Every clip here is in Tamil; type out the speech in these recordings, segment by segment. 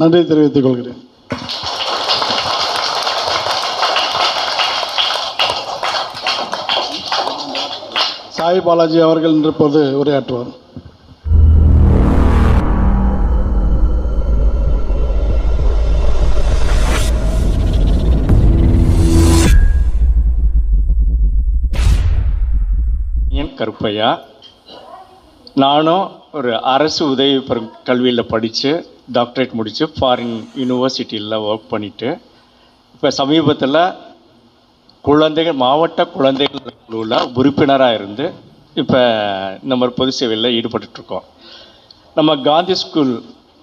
நன்றி தெரிவித்துக் கொள்கிறேன். சாய் பாலாஜி அவர்கள் இன்று உரையாற்றுவார். என் கருப்பையா நானும் ஒரு அரசு உதவி பெறும் கல்வியில் படித்து டாக்டரேட் முடித்து ஃபாரின் யூனிவர்சிட்டியில் ஒர்க் பண்ணிவிட்டு இப்போ சமீபத்தில் குழந்தைகள் மாவட்ட குழந்தைகள் குழுவில் உறுப்பினராக இருந்து இப்போ நம்ம பொது சேவையில் ஈடுபட்டுருக்கோம் நம்ம காந்தி ஸ்கூல்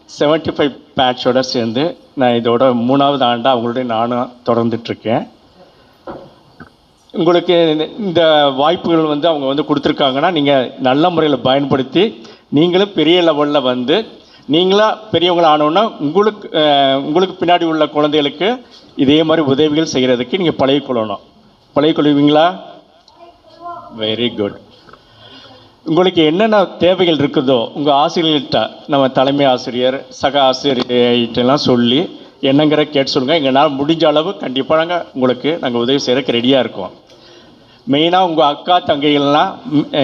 75 ஃபைவ் பேட்சோட சேர்ந்து நான் இதோட மூணாவது ஆண்டாக அவங்களுடைய நானும் தொடர்ந்துட்டுருக்கேன் உங்களுக்கு இந்த வாய்ப்புகள் வந்து அவங்க வந்து கொடுத்துருக்காங்கன்னா நீங்கள் நல்ல முறையில் பயன்படுத்தி நீங்களும் பெரிய லெவலில் வந்து நீங்களாக பெரியவங்கள ஆனோன்னா உங்களுக்கு உங்களுக்கு பின்னாடி உள்ள குழந்தைகளுக்கு இதே மாதிரி உதவிகள் செய்கிறதுக்கு நீங்கள் பழகிக்கொள்ளணும் பழகிக்கொள்வீங்களா வெரி குட் உங்களுக்கு என்னென்ன தேவைகள் இருக்குதோ உங்கள் ஆசிரியர்கிட்ட நம்ம தலைமை ஆசிரியர் சக ஆசிரியர்கிட்டலாம் சொல்லி என்னங்கிற கேட்டு சொல்லுங்கள் எங்களால் முடிஞ்ச அளவு கண்டிப்பாக நாங்கள் உங்களுக்கு நாங்கள் உதவி செய்கிறதுக்கு ரெடியாக இருக்கோம். மெயினாக உங்கள் அக்கா தங்கைகள்லாம்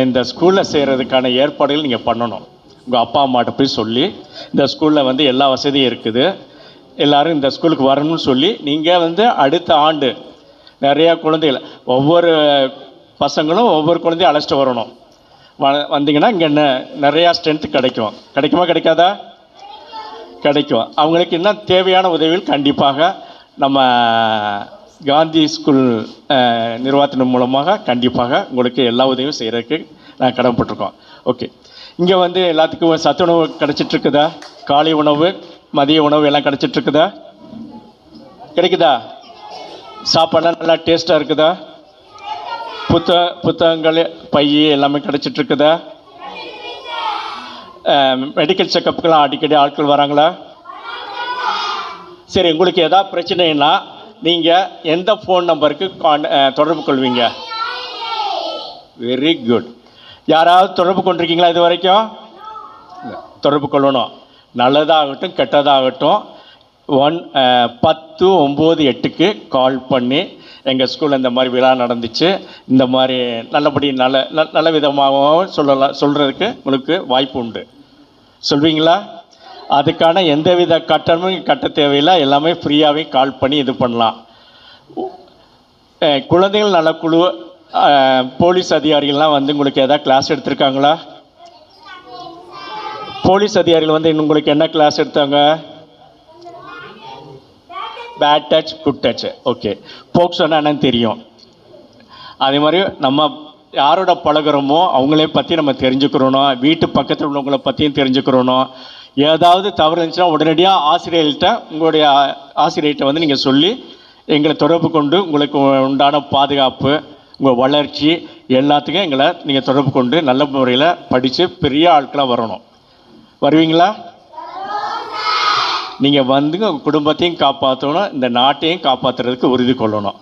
இந்த ஸ்கூலில் சேர்கிறதுக்கான ஏற்பாடுகள் நீங்கள் பண்ணணும். உங்கள் அப்பா அம்மாட்ட போய் சொல்லி இந்த ஸ்கூலில் வந்து எல்லா வசதியும் இருக்குது. எல்லோரும் இந்த ஸ்கூலுக்கு வரணும்னு சொல்லி நீங்கள் வந்து அடுத்த ஆண்டு நிறையா குழந்தைகள் ஒவ்வொரு பசங்களும் ஒவ்வொரு குழந்தையும் அழைச்சிட்டு வரணும். வ வந்தீங்கன்னா இங்கே என்ன நிறையா ஸ்ட்ரென்த்து கிடைக்கும். கிடைக்குமா கிடைக்காதா? கிடைக்கும். அவங்களுக்கு என்ன தேவையான உதவிகள் கண்டிப்பாக நம்ம காந்தி ஸ்கூல் நிர்வாகத்தின் மூலமாக கண்டிப்பாக உங்களுக்கு எல்லா உதவியும் செய்கிறதுக்கு நான் கடமைப்பட்டிருக்கோம். ஓகே இங்கே வந்து எல்லாத்துக்கும் சத்துணவு கிடச்சிட்ருக்குதா? காலை உணவு மதிய உணவு எல்லாம் கிடச்சிட்ருக்குதா? கிடைக்குதா? சாப்பாடெல்லாம் நல்லா டேஸ்ட்டாக இருக்குதா? புத்த புத்தகங்கள் பை எல்லாமே கிடச்சிட்ருக்குதா? மெடிக்கல் செக்கப்புக்கெல்லாம் அடிக்கடி ஆட்கள் வராங்களா? சரி உங்களுக்கு எதாவது பிரச்சனைன்னா நீங்கள் எந்த ஃபோன் நம்பருக்கு கான் தொடர்பு கொள்வீங்க? வெரி குட் யாராவது தொடர்பு கொண்டிருக்கீங்களா இது வரைக்கும்? தொடர்பு கொள்ளணும். நல்லதாகட்டும் கெட்டதாகட்டும் ஒன் பத்து ஒம்பது எட்டுக்கு கால் பண்ணி எங்கள் ஸ்கூலில் இந்த மாதிரி விழா நடந்துச்சு. இந்த மாதிரி நல்லபடி நல்ல ந- நல்ல விதமாகவும் சொல்லலாம் சொல்கிறதுக்கு உங்களுக்கு வாய்ப்பு உண்டு. சொல்வீங்களா? அதுக்கான எந்தவித கட்டணமும் கட்ட தேவையில்லை. எல்லாமே ஃப்ரீயாகவே கால் பண்ணி இது பண்ணலாம். குழந்தைகள் நலக்குழு போலீஸ் அதிகாரிகள்லாம் வந்து உங்களுக்கு எதாவது கிளாஸ் எடுத்திருக்காங்களா? போலீஸ் அதிகாரிகள் வந்து இன்னும் உங்களுக்கு என்ன கிளாஸ் எடுத்தாங்க? Bad touch good touch okay போக்சோன்னா என்னன்னு தெரியும். அதே மாதிரி நம்ம யாரோட பழகுறோமோ அவங்களே பற்றி நம்ம தெரிஞ்சுக்கிறோனோ வீட்டு பக்கத்தில் உள்ளவங்களை பற்றியும் தெரிஞ்சுக்கிறோனோ ஏதாவது தவறு இருந்துச்சுன்னா உடனடியாக ஆசிரியர்கிட்ட உங்களுடைய ஆசிரியர்கிட்ட வந்து நீங்கள் சொல்லி எங்களை தொடர்பு கொண்டு உங்களுக்கு உண்டான பாதுகாப்பு உங்கள் வளர்ச்சி எல்லாத்துக்கும் எங்களை நீங்கள் தொடர்பு கொண்டு நல்ல முறையில் படித்து பெரிய ஆட்களாக வரணும். வருவீங்களா? நீங்கள் வந்து உங்கள் குடும்பத்தையும் காப்பாற்றணும் இந்த நாட்டையும் காப்பாற்றுறதுக்கு உறுதி கொள்ளணும்.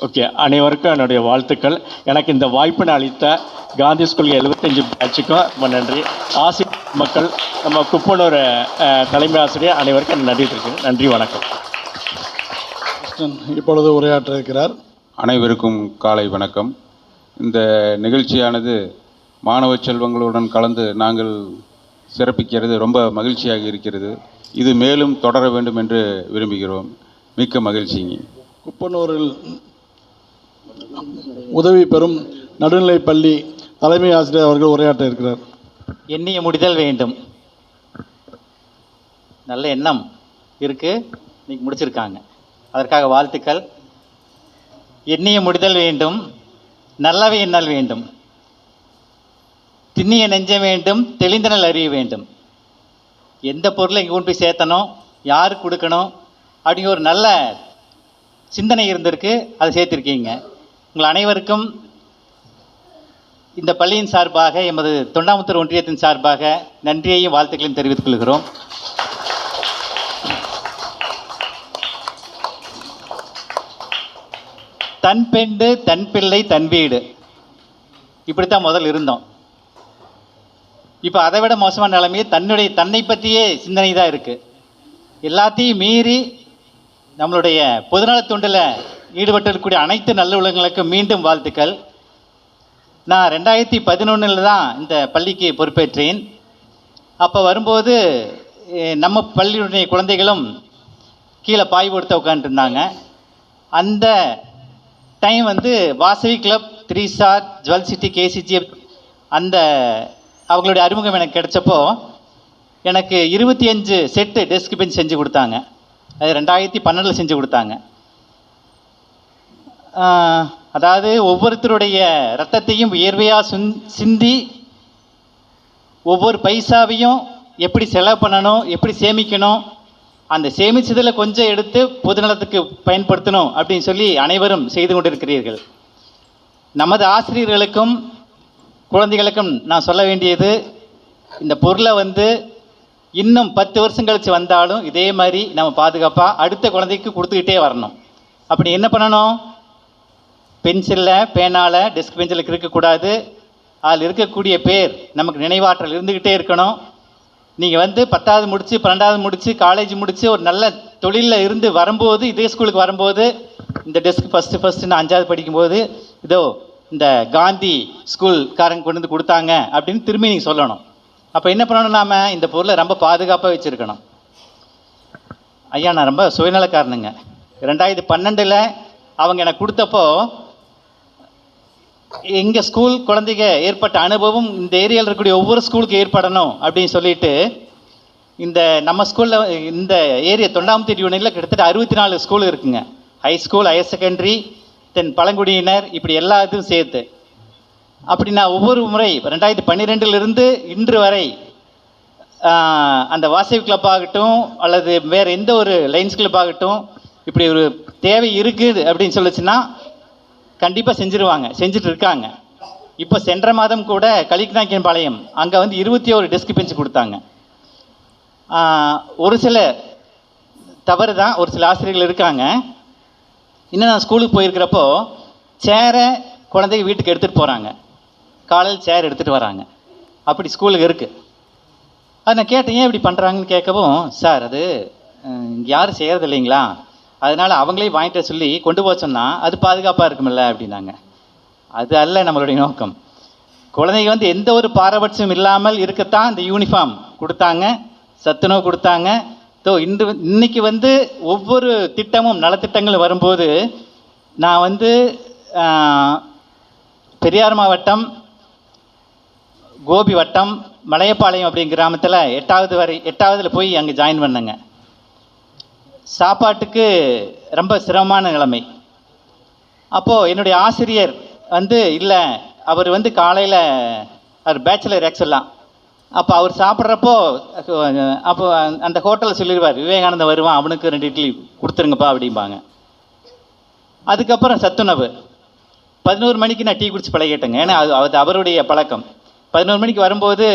ஓகே அனைவருக்கும் என்னுடைய வாழ்த்துக்கள். எனக்கு இந்த வாய்ப்பினை அளித்த காந்தி ஸ்கூல் எழுபத்தஞ்சு பேட்சுக்கும் ரொம்ப நன்றி. ஆசி மக்கள் நம்ம குப்பனூர் தலைமை ஆசிரியர் அனைவருக்கும் நன்றி இருக்கு நன்றி வணக்கம். கிருஷ்ணன் இப்பொழுது உரையாற்ற இருக்கிறார். அனைவருக்கும் காலை வணக்கம். இந்த நிகழ்ச்சியானது மாணவ செல்வங்களுடன் கலந்து நாங்கள் சிறப்பிக்கிறது ரொம்ப மகிழ்ச்சியாக இருக்கிறது. இது மேலும் தொடர வேண்டும் என்று விரும்புகிறோம். மிக்க மகிழ்ச்சிங்க குப்பனூரில் உதவி பெறும் நடுநிலைப் பள்ளி தலைமை ஆசிரியர் அவர்கள் உரையாற்ற இருக்கிறார். எண்ணிய முடிதல் வேண்டும். நல்ல எண்ணம் இருக்கு. இன்னைக்கு முடிச்சிருக்காங்க. அதற்காக வாழ்த்துக்கள். எண்ணிய முடிதல் வேண்டும். நல்லவை எண்ணல் வேண்டும். திண்ணிய நெஞ்ச வேண்டும். தெளிந்தனல் அறிய வேண்டும். எந்த பொருளை இங்கே கொண்டு போய் சேர்த்தணும்? யாருக்கு கொடுக்கணும்? அப்படிங்கிற ஒரு நல்ல சிந்தனை இருந்திருக்கு. அதை சேர்த்துருக்கீங்க. உங்கள் அனைவருக்கும் இந்த பள்ளியின் சார்பாக எமது தொண்டாமுத்தூர் ஒன்றியத்தின் சார்பாக நன்றியையும் வாழ்த்துக்களையும் தெரிவித்துக் கொள்கிறோம். தன் பெண்டு தன் பிள்ளை தன் வீடு. இப்படித்தான் முதல் இருந்தோம். இப்போ அதை விட மோசமான நிலைமையே தன்னுடைய தன்னை பற்றியே சிந்தனை தான் இருக்குது எல்லாத்தையும் மீறி நம்மளுடைய பொதுநலத் தொண்டில் ஈடுபட்டிருக்கக்கூடிய அனைத்து நல்ல உலகங்களுக்கும் மீண்டும் வாழ்த்துக்கள். நான் ரெண்டாயிரத்தி பதினொன்றில் தான் இந்த பள்ளிக்கு பொறுப்பேற்றேன். அப்போ வரும்போது நம்ம பள்ளியுடைய குழந்தைகளும் கீழே பாய் கொடுத்து உட்காந்துருந்தாங்க அந்த டைம் வந்து Vasavi club three star jewel city KCG அந்த அவங்களுடைய அறிமுகம் எனக்கு கிடைச்சப்போ எனக்கு இருபத்தி அஞ்சு செட்டு டெஸ்க் பெஞ்ச் செஞ்சு கொடுத்தாங்க. அது ரெண்டாயிரத்தி பன்னெண்டில் செஞ்சு கொடுத்தாங்க. அதாவது ஒவ்வொருத்தருடைய ரத்தத்தையும் வியர்வையாக சுந் சிந்தி ஒவ்வொரு பைசாவையும் எப்படி செலவு பண்ணணும் எப்படி சேமிக்கணும் அந்த சேமித்ததில் கொஞ்சம் எடுத்து பொதுநலத்துக்கு பயன்படுத்தணும் அப்படின்னு சொல்லி அனைவரும் செய்து கொண்டிருக்கிறீர்கள். நமது ஆசிரியர்களுக்கும் குழந்தைகளுக்கும் நான் சொல்ல வேண்டியது இந்த பொருளை வந்து இன்னும் பத்து வருஷம் கழித்து வந்தாலும் இதே மாதிரி நம்ம பாதுகாப்பாக அடுத்த குழந்தைக்கு கொடுத்துக்கிட்டே வரணும். அப்படி என்ன பண்ணணும்? பென்சிலில் பேனால் டெஸ்க் பெஞ்சில் இருக்கக்கூடாது அதில் இருக்கக்கூடிய பேர் நமக்கு நினைவாற்றல் இருந்துக்கிட்டே இருக்கணும். நீங்கள் வந்து பத்தாவது முடித்து பன்னெண்டாவது முடித்து காலேஜ் முடித்து ஒரு நல்ல தொழிலில் இருந்து வரும்போது இதே ஸ்கூலுக்கு வரும்போது இந்த டெஸ்க் ஃபஸ்ட்டு ஃபஸ்ட்டு நான் அஞ்சாவது படிக்கும்போது இதோ இந்த காந்தி ஸ்கூல்காரங்க கொண்டு வந்து கொடுத்தாங்க அப்படின்னு திரும்பி நீங்கள் சொல்லணும். அப்போ என்ன பண்ணணும் நாம்? இந்த பொருளை ரொம்ப பாதுகாப்பாக வச்சுருக்கணும். ஐயா நான் ரொம்ப சுயநலக்காரனுங்க. ரெண்டாயிரத்தி பன்னெண்டில் அவங்க எனக்கு கொடுத்தப்போ எங்கள் ஸ்கூல் குழந்தைங்க ஏற்பட்ட அனுபவம் இந்த ஏரியாவில் இருக்கக்கூடிய ஒவ்வொரு ஸ்கூலுக்கு ஏற்படணும் அப்படின்னு சொல்லிட்டு இந்த நம்ம ஸ்கூலில் இந்த ஏரியா தொண்டாமுத்தூர் யூனியனில் கிட்டத்தட்ட அறுபத்தி நாலு ஸ்கூல் இருக்குங்க. High school higher secondary then பழங்குடியினர் இப்படி எல்லா இதுவும் சேர்த்து. அப்படி நான் ஒவ்வொரு முறை ரெண்டாயிரத்தி பன்னிரெண்டுலேருந்து இன்று வரை அந்த வாசவி கிளப் ஆகட்டும் அல்லது வேறு எந்த ஒரு லைன்ஸ் கிளப் ஆகட்டும் இப்படி ஒரு தேவை இருக்குது அப்படின்னு சொல்லுச்சுன்னா கண்டிப்பாக செஞ்சுருவாங்க. செஞ்சுட்டு இருக்காங்க. இப்போ சென்ற மாதம் கூட கலிக்கநாயக்கன் பாளையம் அங்கே வந்து இருபத்தி ஒரு டெஸ்க் பெஞ்ச் கொடுத்தாங்க ஒரு சில தவறு தான் ஒரு சில ஆசிரியர்கள் இருக்காங்க. இன்னும் நான் ஸ்கூலுக்கு போயிருக்கிறப்போ சேரை குழந்தைங்க வீட்டுக்கு எடுத்துகிட்டு போகிறாங்க காலையில் சேர் எடுத்துகிட்டு வராங்க. அப்படி ஸ்கூலுக்கு இருக்குது அது நான் கேட்டேன் ஏன் இப்படி பண்ணுறாங்கன்னு கேட்கவும் சார் அது யாரும் செய்கிறது இல்லைங்களா? அதனால் அவங்களே வாங்கிட்ட சொல்லி கொண்டு போக சொன்னால் அது பாதுகாப்பாக இருக்குமில்ல அப்படின்னாங்க. அது அல்ல நம்மளுடைய நோக்கம். குழந்தைங்க வந்து எந்த ஒரு பாரபட்சம் இல்லாமல் இருக்கத்தான் இந்த யூனிஃபார்ம் கொடுத்தாங்க. சத்துணவு கொடுத்தாங்க. ஸோ இன்று இன்னைக்கு வந்து ஒவ்வொரு திட்டமும் நலத்திட்டங்கள் வரும்போது நான் வந்து பெரியார் மாவட்டம் கோபி வட்டம் மலையப்பாளையம் அப்படிங்கிற கிராமத்தில் எட்டாவது வரை எட்டாவதில் போய் அங்கே ஜாயின் பண்ணேங்க. சாப்பாட்டுக்கு ரொம்ப சிரமமான நிலைமை. அப்போது என்னுடைய ஆசிரியர் வந்து இல்லை அவர் வந்து காலையில் அவர் பேச்சுலர் ஆக்சுவலாம் அப்போ அவர் சாப்பிட்றப்போ அப்போ அந்த ஹோட்டலில் சொல்லிடுவார் விவேகானந்தம் வருவான் அவனுக்கு ரெண்டு இட்லி கொடுத்துருங்கப்பா அப்படிம்பாங்க. அதுக்கப்புறம் சத்துணவு. பதினோரு மணிக்கு நான் டீ குடிச்சு பழகிட்டேங்க. ஏன்னா அது அது அவருடைய பழக்கம். பதினோரு மணிக்கு வரும்போது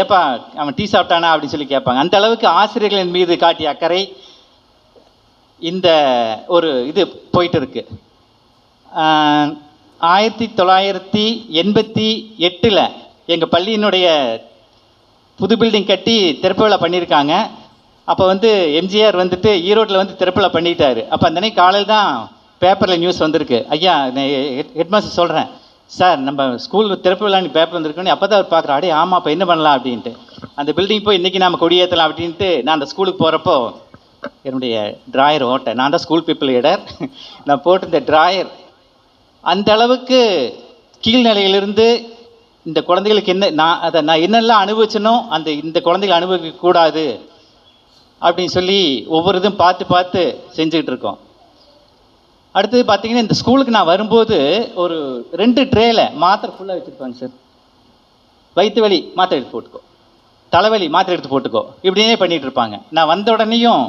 ஏப்பா அவன் டீ சாப்பிட்டானா? அப்படின்னு சொல்லி கேட்பாங்க. அந்த அளவுக்கு ஆசிரியர்களின் மீது காட்டிய அக்கறை இந்த ஒரு இது போயிட்டு இருக்கு ஆயிரத்தி தொள்ளாயிரத்தி எண்பத்தி எட்டில் எங்கள் பள்ளியினுடைய புது பில்டிங் கட்டி திறப்பு விழா பண்ணியிருக்காங்க. அப்போ வந்து எம்ஜிஆர் வந்துட்டு ஈரோட்டில் வந்து திறப்பு விழா பண்ணிட்டாரு. அப்போ அந்த அன்னைக்கு காலையில் தான் பேப்பரில் நியூஸ் வந்திருக்கு. ஐயா ஹெட் மாஸ்டர் சொல்கிறேன் சார் நம்ம ஸ்கூல் திறப்பு விழா பேப்பர் வந்திருக்கோன்னு அப்போ தான் அவர் பார்க்குறா அடே ஆமாம் அப்போ என்ன பண்ணலாம் அப்படின்ட்டு. அந்த பில்டிங் போய் இன்றைக்கி நம்ம கொடியேற்றலாம் அப்படின்ட்டு நான் அந்த ஸ்கூலுக்கு போகிறப்போ என்னுடைய ட்ராயர் ஓட்டை. நான் தான் ஸ்கூல் பீப்புள் லீடர் நான் போட்டிருந்த ட்ராயர் அந்த அளவுக்கு கீழ்நிலையிலிருந்து இந்த குழந்தைகளுக்கு என்ன நான் அதை நான் என்னெல்லாம் அனுபவிச்சனோ அந்த இந்த குழந்தைகள் அனுபவிக்கக்கூடாது அப்படின்னு சொல்லி ஒவ்வொரு இதுவும் பார்த்து பார்த்து செஞ்சுக்கிட்டு இருக்கோம். அடுத்தது பார்த்தீங்கன்னா இந்த ஸ்கூலுக்கு நான் வரும்போது ஒரு ரெண்டு ட்ரேல மாத்திரை ஃபுல்லாக வச்சுருப்பாங்க சார். வயிற்று வலி மாத்திரை எடுத்து போட்டுக்கோ. தலைவலி மாத்திரை எடுத்து போட்டுக்கோ. இப்படியே பண்ணிகிட்டு இருப்பாங்க. நான் வந்த உடனேயும்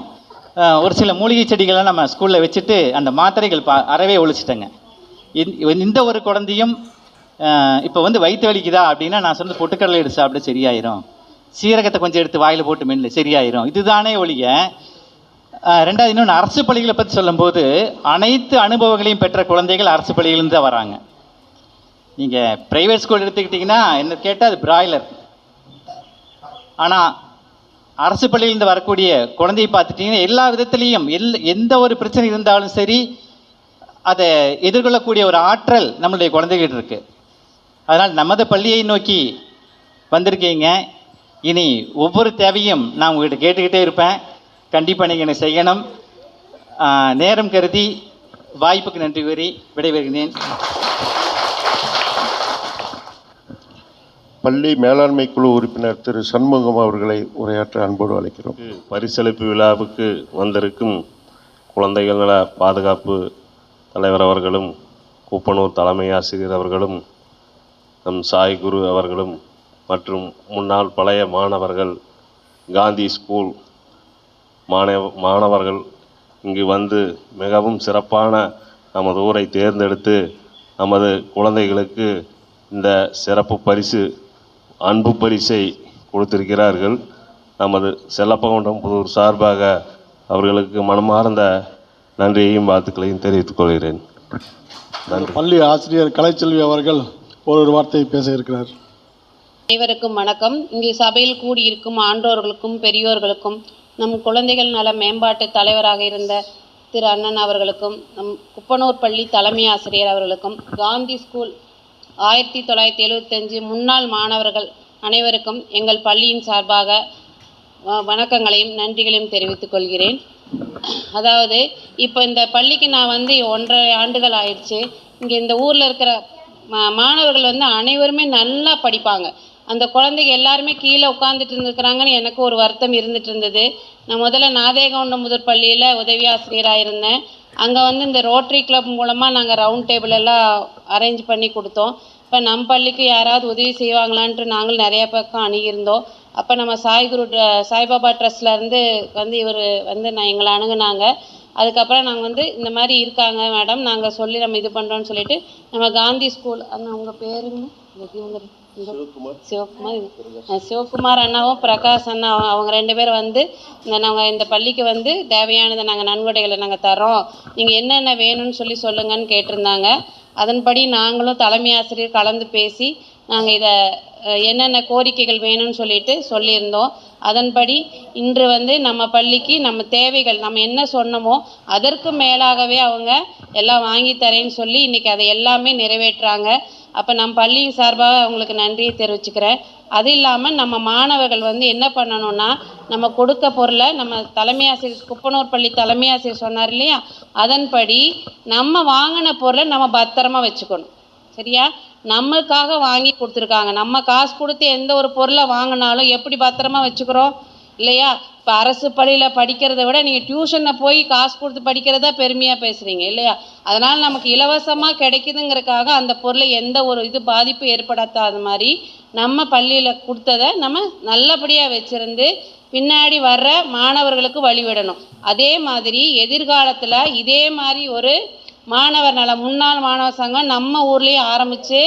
ஒரு சில மூலிகை செடிகள்லாம் நம்ம ஸ்கூலில் வச்சுட்டு அந்த மாத்திரைகள் பா அறவே ஒழிச்சிட்டேங்க. இந்த- ஒரு குழந்தையும் இப்போ வந்து வயிற்று வலிக்குதா அப்படின்னா நான் சொன்ன பொட்டுக்கடலை எடுத்து சாப்பிட சரியாயிரும். சீரகத்தை கொஞ்சம் எடுத்து வாயில் போட்டு மென்னு சரியாயிரும். இதுதானே ஒழிய ரெண்டாவது இன்னொன்று அரசு பள்ளிகளை பற்றி சொல்லும்போது அனைத்து அனுபவங்களையும் பெற்ற குழந்தைகள் அரசு பள்ளியிலேருந்து தான் வராங்க. நீங்கள் ப்ரைவேட் ஸ்கூல் எடுத்துக்கிட்டிங்கன்னா என்ன கேட்டால் அது பிராய்லர் ஆனால் அரசு பள்ளியிலேருந்து வரக்கூடிய குழந்தையை பார்த்துட்டிங்கன்னா எல்லா விதத்துலேயும் எல் எந்த ஒரு பிரச்சனை இருந்தாலும் சரி அதை எதிர்கொள்ளக்கூடிய ஒரு ஆற்றல் நம்மளுடைய குழந்தைகிட்ட இருக்கு. அதனால் நமது பள்ளியை நோக்கி வந்திருக்கீங்க. இனி ஒவ்வொரு தேவையும் நான் உங்கள்கிட்ட கேட்டுக்கிட்டே இருப்பேன். கண்டிப்பாக நீங்கள் எனக்கு செய்யணும். நேரம் கருதி வாய்ப்புக்கு நன்றி கூறி விடைபெறுகிறேன். பள்ளி மேலாண்மை குழு உறுப்பினர் திரு சண்முகம் அவர்களை உரையாற்ற அன்போடு அழைக்கிறோம். பரிசளிப்பு விழாவுக்கு வந்திருக்கும் குழந்தைகள் நல பாதுகாப்பு தலைவர் அவர்களும் கூப்பனூர் தலைமை ஆசிரியர் அவர்களும் நம் சாய் குரு அவர்களும் மற்றும் முன்னாள் பழைய மாணவர்கள் காந்தி ஸ்கூல் மாணவ மாணவர்கள் இங்கு வந்து மிகவும் சிறப்பான நமது ஊரை தேர்ந்தெடுத்து நமது குழந்தைகளுக்கு இந்த சிறப்பு பரிசு அன்பு பரிசை கொடுத்திருக்கிறார்கள். நமது செல்லப்பகுண்டம் புதூர் சார்பாக அவர்களுக்கு மனமார்ந்த நன்றியையும் வாழ்த்துக்களையும் தெரிவித்துக் கொள்கிறேன். பள்ளி ஆசிரியர் கலைச்செல்வி அவர்கள் ஒரு வார்த்தை பேச இருக்கிறார் அனைவருக்கும் வணக்கம். இங்கு சபையில் கூடியிருக்கும் ஆண்டோர்களுக்கும் பெரியோர்களுக்கும் நம் குழந்தைகள் நல மேம்பாட்டு தலைவராக இருந்த திரு அண்ணன் அவர்களுக்கும் நம் குப்பனூர் பள்ளி தலைமை ஆசிரியர் அவர்களுக்கும் காந்தி ஸ்கூல் ஆயிரத்தி தொள்ளாயிரத்தி எழுபத்தஞ்சு முன்னாள் மாணவர்கள் அனைவருக்கும் எங்கள் பள்ளியின் சார்பாக வணக்கங்களையும் நன்றிகளையும் தெரிவித்துக் கொள்கிறேன். அதாவது இப்போ இந்த பள்ளிக்கு நான் வந்து ஒன்றரை ஆண்டுகள் ஆயிடுச்சு. இங்கே இந்த ஊரில் இருக்கிற மா மாணவர்கள் வந்து அனைவருமே நல்லா படிப்பாங்க. அந்த குழந்தைங்க எல்லாருமே கீழே உட்காந்துட்டு இருந்துக்கிறாங்கன்னு எனக்கு ஒரு வருத்தம் இருந்துட்டு இருந்தது. நான் முதல்ல நாதேகவுண்ட முதற் பள்ளியில் உதவி ஆசிரியராக இருந்தேன். அங்கே வந்து இந்த ரோட்டரி கிளப் மூலமாக நாங்கள் ரவுண்ட் டேபிள் எல்லாம் அரேஞ்ச் பண்ணி கொடுத்தோம். இப்போ நம் பள்ளிக்கு யாராவது உதவி செய்வாங்களான்ட்டு நாங்கள் நிறைய பக்கம் அணுகியிருந்தோம். அப்போ நம்ம சாய்குரு சாய்பாபா ட்ரஸ்ட்லேருந்து வந்து இவர் வந்து நான் எங்களை அணுகுனாங்க. அதுக்கப்புறம் நாங்கள் வந்து இந்த மாதிரி இருக்காங்க மேடம் நாங்கள் சொல்லி நம்ம இது பண்ணுறோன்னு சொல்லிட்டு நம்ம காந்தி ஸ்கூல் அந்த உங்கள் பேருங்க? சிவகுமார். சிவகுமார். அண்ணாவும் பிரகாஷ் அண்ணா அவங்க- அவங்க ரெண்டு பேரும் வந்து இந்த நாங்கள் இந்த பள்ளிக்கு வந்து தேவையானதை நாங்கள் நன்கொடைகளை நாங்கள் தரோம் நீங்கள் என்னென்ன வேணும்னு சொல்லி சொல்லுங்கன்னு கேட்டிருந்தாங்க. அதன்படி நாங்களும் தலைமை ஆசிரியர் கலந்து பேசி நாங்கள் இதை என்னென்ன கோரிக்கைகள் வேணும்னு சொல்லிட்டு சொல்லியிருந்தோம். அதன்படி இன்று வந்து நம்ம பள்ளிக்கு நம்ம தேவைகள் நம்ம என்ன சொன்னோமோ அதற்கு மேலாகவே அவங்க எல்லாம் வாங்கி தரேன்னு சொல்லி இன்னைக்கு அதை எல்லாமே நிறைவேற்றுறாங்க. அப்போ நம் பள்ளியின் சார்பாக அவங்களுக்கு நன்றியை தெரிவிச்சுக்கிறேன். அது இல்லாமல் நம்ம மாணவர்கள் வந்து என்ன பண்ணணும்னா நம்ம கொடுக்க பொருளை நம்ம தலைமை ஆசிரியர் குப்பனூர் பள்ளி தலைமை ஆசிரியர் சொன்னார் இல்லையா? அதன்படி நம்ம வாங்கின பொருளை நம்ம பத்திரமா வச்சுக்கணும். சரியா? நம்மளுக்காக வாங்கி கொடுத்துருக்காங்க. நம்ம காசு கொடுத்து எந்த ஒரு பொருளை வாங்கினாலும் எப்படி பத்திரமா வச்சுக்கிறோம்? இல்லையா? இப்போ அரசு பள்ளியில் படிக்கிறத விட நீங்கள் டியூஷனில் போய் காசு கொடுத்து படிக்கிறதா பெருமையாக பேசுகிறீங்க இல்லையா? அதனால் நமக்கு இலவசமாக கிடைக்குதுங்கிறக்காக அந்த பொருளை எந்த ஒரு இது பாதிப்பு ஏற்படுத்தாத மாதிரி நம்ம பள்ளியில் கொடுத்ததை நம்ம நல்லபடியாக வச்சுருந்து பின்னாடி வர்ற மாணவர்களுக்கு வழிவிடணும். அதே மாதிரி எதிர்காலத்தில் இதே மாதிரி ஒரு மாணவர் நல முன்னாள் மாணவர் சங்கம் நம்ம ஊர்லேயே ஆரம்பித்து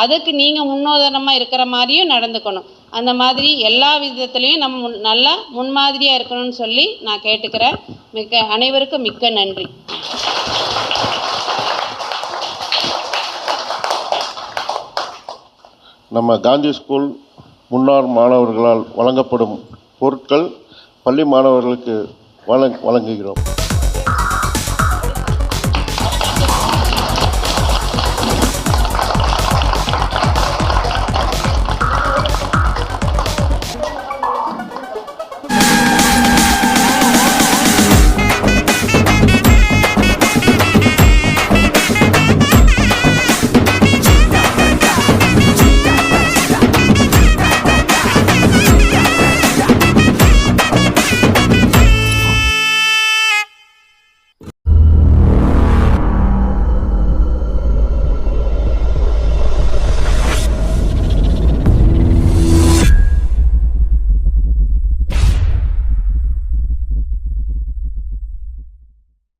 அதுக்கு நீங்கள் முன்னோதனமாக இருக்கிற மாதிரியும் நடந்துக்கணும். அந்த மாதிரி எல்லா விதத்துலேயும் நம்ம முன் நல்லா முன்மாதிரியாக இருக்கணும்னு சொல்லி நான் கேட்டுக்கிறேன். மிக்க அனைவருக்கும் மிக்க நன்றி. நம்ம காந்தி ஸ்கூல் முன்னாள் மாணவர்களால் வழங்கப்படும் பொருட்கள் பள்ளி மாணவர்களுக்கு வழங் வழங்குகிறோம்.